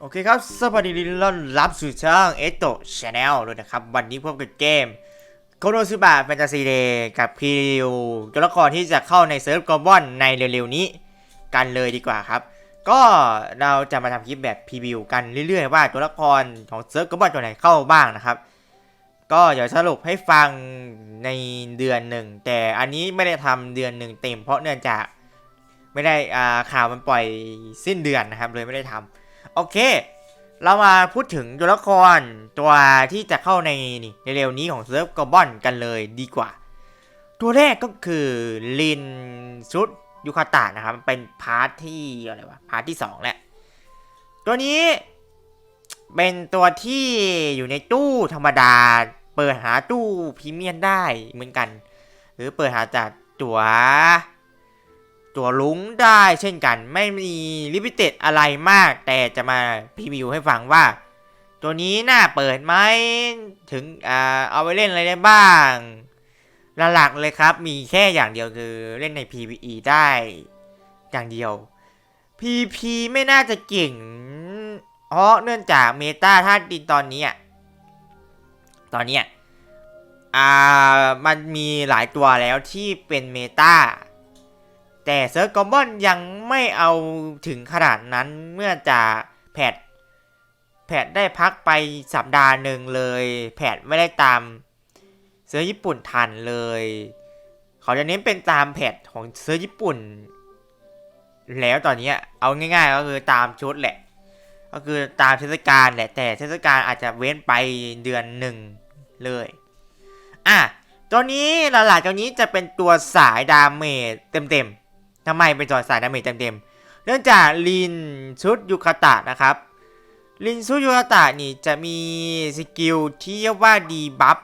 โอเคครับ สวัสดีต้อนรับสู่ช่องเอโตชาแนลด้วยนะครับ วันนี้พบกับเกมโคโนซุบะแฟนตาซีเดย์กับพีริวตัวละครที่จะเข้าในเซิร์ฟกอบอนในเร็วๆนี้กันเลยดีกว่าครับ ก็เราจะมาทำคลิปแบบพรีวิวกันเรื่อยๆ ว่าตัวละครของเซิร์ฟกอบอนตัวไหนเข้าบ้างนะครับ ก็เดี๋ยวสรุปให้ฟังในเดือนหนึ่ง แต่อันนี้ไม่ได้ทำเดือนหนึ่งเต็มเพราะเนื่องจากไม่ได้อ่าข่าวมันปล่อยสิ้นเดือนนะครับเลยไม่ได้ทำ โอเค เรามาพูดถึงตัวละครตัวที่จะเข้าในในเร็วนี้ของเซิร์ฟกอบอนกันเลยดีกว่า ตัวแรกก็คือลินชุดยูคาตะนะครับเป็นพาร์ทที่อะไรวะพาร์ทที่2แหละตัวนี้เป็นตัวที่อยู่ในตู้ธรรมดา เปิดหาตู้พรีเมียมได้เหมือนกัน หรือเปิดหาจากตัว ตัวลุงได้เช่นกันไม่มีลิมิเต็ดอะไรมาก แต่จะมาพรีวิวให้ฟังว่า ตัวนี้น่าเปิดไหมถึงอ่าเอาไปเล่นอะไรได้บ้างหลักๆเลยครับ มีแค่อย่างเดียวคือเล่นใน PVE ได้อย่างเดียว PP ไม่น่าจะเก่งเพราะเนื่องจากเมตาธาตุดินตอนนี้ตอนนี้อ่ามันมีหลายตัวแล้วที่เป็นเมตา แต่เซิร์ฟกอมบอนยังไม่เอาถึงขนาดนั้นเมื่อจะแพทแพทได้พักไปสัปดาห์หนึ่งเลย แพทไม่ได้ตามเซิร์ฟญี่ปุ่นทันเลย เขาจะเน้นเป็นตามแพทของเซิร์ฟญี่ปุ่น แล้วตอนนี้เอาง่าย ๆ ก็คือตามชุดแหละ ก็คือตามเทศกาลแหละแต่เทศกาลอาจจะเว้นไปเดือนหนึ่งเลยอะตัวนี้หลักๆตัวนี้จะเป็นตัวสายดาเมจเต็มๆ ทำไมเป็นตัวสายดาเมจเต็มๆเนื่องจากลินชุดยูคาตะนะครับ ลินชุดยูคาตะนี่จะมีสกิลที่เรียกว่าดีบัฟ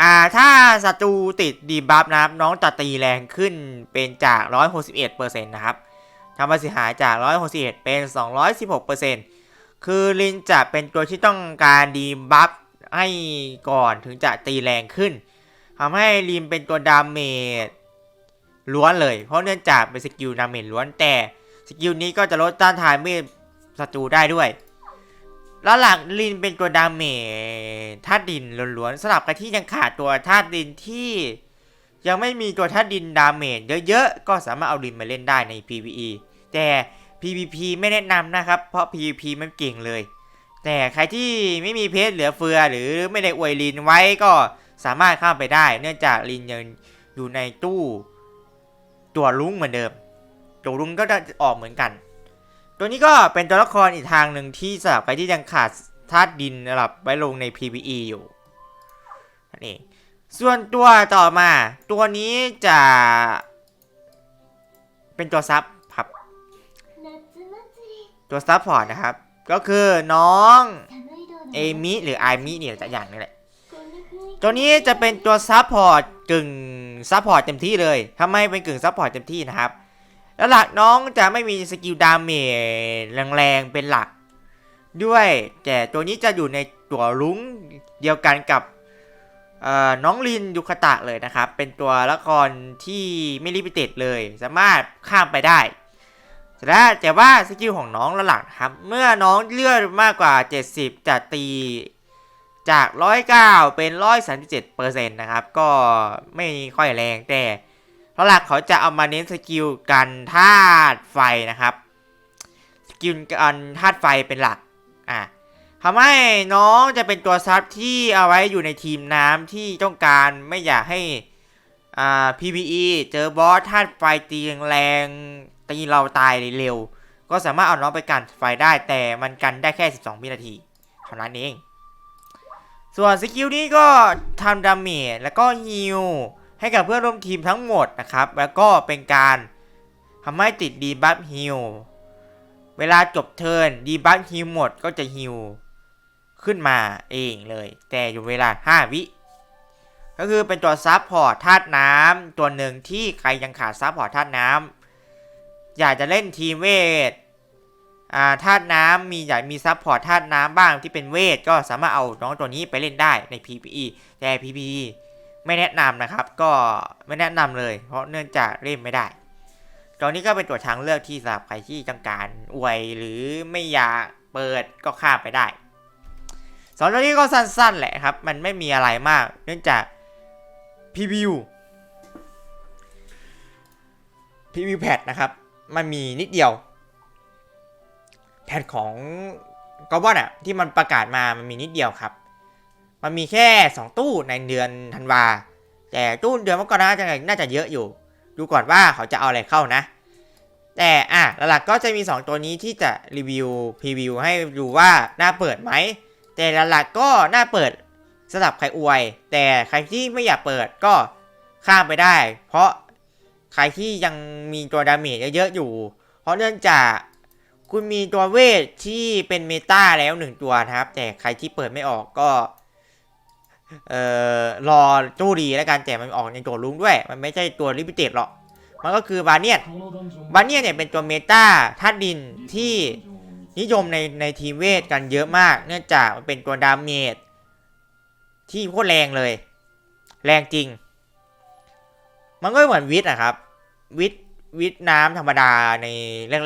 อ่าถ้าศัตรูติดดีบัฟนะครับ น้องจะตีแรงขึ้นเป็นจาก 161%นะครับทำให้เสียหายจาก 161 เป็น 216%คือลินจะเป็นตัวที่ต้องการดีบัฟให้ก่อนถึงจะตีแรงขึ้นทำให้ลินเป็นตัวดาเมจ ล้วนเลย เพราะเนื่องจากเป็นสกิลดาเมจล้วนแต่สกิลนี้ก็จะลดต้านทานเมจศัตรูได้ด้วย แล้วหลังลินเป็นตัวดาเมจธาตุดินล้วนๆสำหรับใครที่ยังขาดตัวธาตุดินที่ ยังไม่มีตัวธาตุดินดาเมจเยอะๆ ก็สามารถเอาลินมาเล่นได้ใน PVE แต่ PVP ไม่แนะนำนะครับ เพราะ PVP มันเก่งเลย แต่ใครที่ไม่มีเพชรเหลือเฟือ หรือไม่ได้อวยลินไว้ก็สามารถข้ามไปได้ เนื่องจากลินยังอยู่ในตู้ ตัวลุงเหมือนเดิม ตัวลุงก็จะออกเหมือนกัน ตัวนี้ก็เป็นตัวละครอีกทางหนึ่งที่สำหรับใครที่ยังขาดธาตุดินสำหรับไว้ลงใน PVE อยู่นี่ส่วนตัวต่อมา ตัวนี้จะ เป็นตัวซับครับ ตัวซับพอร์ตนะครับ ก็คือน้อง เอมิหรือไอมิเนี่ยจะอย่างนี้แหละ ตัวนี้จะเป็นตัวซับพอร์ตกึ่งซับพอร์ตเต็มที่เลยทำไมเป็นกึ่งซับพอร์ตเต็มที่นะครับ แล้วหลักน้องจะไม่มีสกิลดาเมจแรงๆเป็นหลัก ด้วยแต่ตัวนี้จะอยู่ในตัวรุ้งเดียวกันกับน้องลินยูคตะเลยนะครับ เป็นตัวละครที่ไม่ลิมิเต็ดเลย สามารถข้ามไปได้แต่ว่าแต่ว่าสกิลของน้องละหลักครับ เมื่อน้องเลือดมากกว่า 70 จะตี จาก 109 เป็น 137%นะครับ ก็ไม่ค่อยแรงแต่ละหลักเขาจะเอามาเน้นสกิลกันธาตุไฟนะครับ สกิลกันธาตุไฟเป็นหลัก อะทำให้น้องจะเป็นตัวซับที่เอาไว้อยู่ในทีมน้ำที่ต้องการไม่อยากให้อ่า PVE เจอบอสธาตุไฟตีแรงตีเราตายเร็ว ก็สามารถเอาน้องไปกันไฟได้แต่มันกันได้แค่ 12วินาทีเท่านั้นเอง ส่วนสกิลนี้ก็ทำดาเมจแล้วก็ฮิลให้กับเพื่อนร่วมทีมทั้งหมดนะครับ แล้วก็เป็นการทำให้ติดดีบัฟฮิลเวลาจบเทิร์นดีบัฟฮิลหมดก็จะฮิลขึ้นมาเองเลย แต่อยู่เวลา 5 วิ ก็คือเป็นตัวซับพอร์ตธาตุน้ำตัวหนึ่งที่ใครยังขาดซับพอร์ตธาตุน้ำอยากจะเล่นทีมเวท ธาตุน้ำมีอยากมีซับพอร์ตธาตุน้ำบ้างที่เป็นเวทก็สามารถเอาน้องตัวนี้ไปเล่นได้ใน PPE แต่ PPE ไม่แนะนำนะครับก็ไม่แนะนำเลย เพราะเนื่องจากเล่นไม่ได้ตอนนี้ก็เป็นตัวทางเลือกที่สำหรับใครที่ต้องการอวยหรือไม่อยากเปิดก็ข้ามไปได้สองตัวนี้ก็สั้นๆแหละครับ มันไม่มีอะไรมาก เนื่องจากพรีวิวพรีวิวแพทนะครับ มันมีนิดเดียว แพทของกอบอนอะที่มันประกาศมามันมีนิดเดียวครับ มันมีแค่ 2 ตู้ในเดือนธันวา แต่ตู้เดือนมกราจะน่าจะเยอะอยู่ ดูก่อนว่าเขาจะเอาอะไรเข้านะ แต่อะหลักๆก็จะมี 2 ตัวนี้ที่จะรีวิวพรีวิวให้ดูว่าน่าเปิดไหม แต่หลักๆก็น่าเปิดสำหรับใครอวย แต่ใครที่ไม่อยากเปิดก็ข้ามไปได้ เพราะใครที่ยังมีตัวดาเมจเยอะๆอยู่ เพราะเนื่องจาก คุณมีตัวเวทที่เป็นเมตาแล้วหนึ่งตัวนะครับ แต่ใครที่เปิดไม่ออกก็ เอ่อ รอตู้ดีแล้วกันแต่มันออกในตัวลุงด้วย มันไม่ใช่ตัวลิมิเต็ดหรอก มันก็คือบาเนียนบาเนียนเนี่ยเป็นตัวเมตาธาตุดินที่นิยมในในทีมเวทกันเยอะมาก เนื่องจากมันเป็นตัวดาเมจที่โคตรแรงเลย แรงจริง มันก็เหมือนวิทย์อะครับ วิทย์วิทย์น้ำธรรมดาใน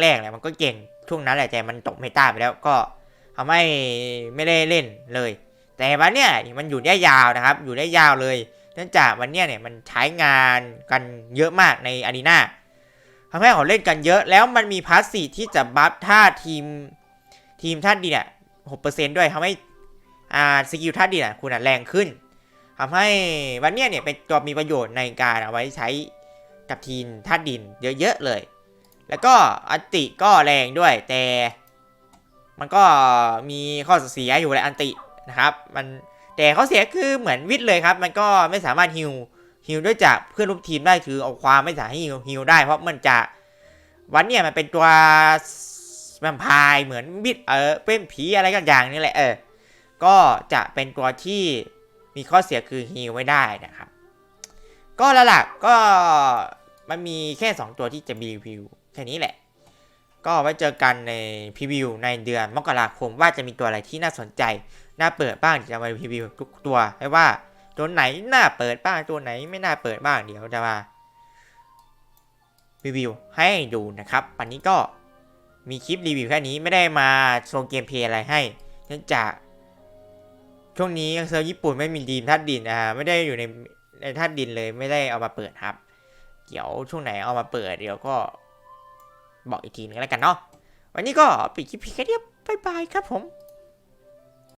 แรกๆเนี่ยมันก็เก่ง ช่วงนั้นแหละแต่มันตกเมตาไปแล้วก็ทำให้ไม่ได้เล่นเลย แต่วันเนี้ยมันอยู่ได้ยาวนะครับ อยู่ได้ยาวเลยเนื่องจากวันเนี้ยเนี่ยมันใช้งานกันเยอะมากในอารีนาทำให้เขาเล่นกันเยอะแล้วมันมีพาสซีที่จะบัฟท่าทีมทีมท่าดีเนี่ยหกเปอร์เซนต์ด้วยทำให้อ่าสกิลท่าดีน่ะคุณแรงขึ้นทำให้วันเนี้ยเนี่ยเป็นตัวมีประโยชน์ในการเอาไว้ใช้กับทีมท่าดินเยอะๆเลย แล้วก็อันติก็แรงด้วย แต่มันก็มีข้อเสียอยู่แหละอันตินะครับ มันแต่เขาเสียคือเหมือนวิทย์เลยครับ มันก็ไม่สามารถฮิวฮิวด้วยจากเพื่อนร่วมทีมได้คือเอาความไม่สามารถฮิวฮิวได้ เพราะมันจะวันเนี่ยมันเป็นตัวแวมไพร์เหมือนวิทย์เออเป็นผีอะไรกันอย่างนี่แหละเออก็จะเป็นตัวที่มีข้อเสียคือฮิวไม่ได้นะครับ ก็หลักๆก็มันมีแค่ 2 ตัวที่จะมีรีวิว ค่นี้แหละ ก็ไว้เจอกันในพรีวิวในเดือนมกราคมว่าจะมีตัวอะไรที่น่าสนใจ น่าเปิดบ้างจะมาพรีวิวทุกตัวให้ว่าตัวไหนน่าเปิดบ้างตัวไหนไม่น่าเปิดบ้างเดี๋ยวจะมารีวิวให้ดูนะครับ วันนี้ก็มีคลิปรีวิวแค่นี้ไม่ได้มาโชว์เกมเพลย์อะไรให้ เนื่องจาก ช่วงนี้เซิร์ฟญี่ปุ่นไม่มีดีมธาตุดินอ่าไม่ได้อยู่ในในธาตุดินเลยไม่ได้เอามาเปิดครับ เดี๋ยวช่วงไหนเอามาเปิดเดี๋ยวก็ บอกอีกทีนึงแล้วกันเนาะวันนี้ก็ปิดคลิปเพียงแค่นี้บายบายครับผม